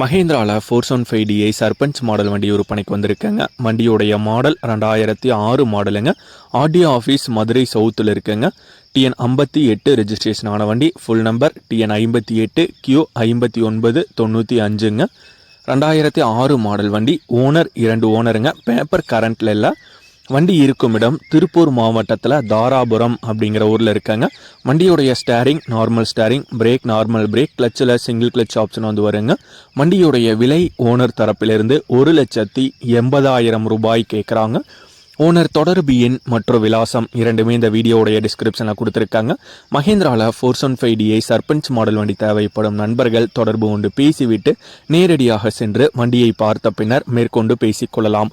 மகேந்திராவில் four one five DI Sarpanch model வண்டி விற்பனைக்கு வந்திருக்கேங்க. வண்டியுடைய மாடல் ரெண்டாயிரத்தி ஆறு மாடலுங்க. ஆர்டிஓ ஆஃபீஸ் மதுரை சவுத்தில் இருக்குங்க. டிஎன் ஐம்பத்தி எட்டு ரெஜிஸ்ட்ரேஷன் ஆன வண்டி. ஃபுல் நம்பர் டிஎன் ஐம்பத்தி எட்டு கியூ ஐம்பத்தி ஒன்பது தொண்ணூற்றி அஞ்சுங்க. ரெண்டாயிரத்தி ஆறு மாடல் வண்டி. ஓனர் இரண்டு ஓனருங்க பேப்பர் கரண்ட்டில் இல்லை. வண்டி இருக்கும் இடம் திருப்பூர் மாவட்டத்தில் தாராபுரம் அப்படிங்கிற ஊரில் இருக்காங்க. வண்டியோடைய steering normal steering brake normal brake கிளச்சில் single clutch option வந்து வருங்க. வண்டியுடைய விலை ஓனர் தரப்பிலிருந்து ஒரு லட்சத்தி எண்பதாயிரம் ரூபாய் கேட்குறாங்க ஓனர் தொடர்பு எண் மற்றும் விலாசம் இரண்டுமே இந்த வீடியோடைய டிஸ்கிரிப்ஷனில் கொடுத்துருக்காங்க. மஹேந்திராவில் four one five DI Sarpanch model வண்டி தேவைப்படும் நண்பர்கள் தொடர்பு கொண்டு பேசிவிட்டு நேரடியாக சென்று வண்டியை பார்த்த பின்னர் மேற்கொண்டு பேசிக்கொள்ளலாம்.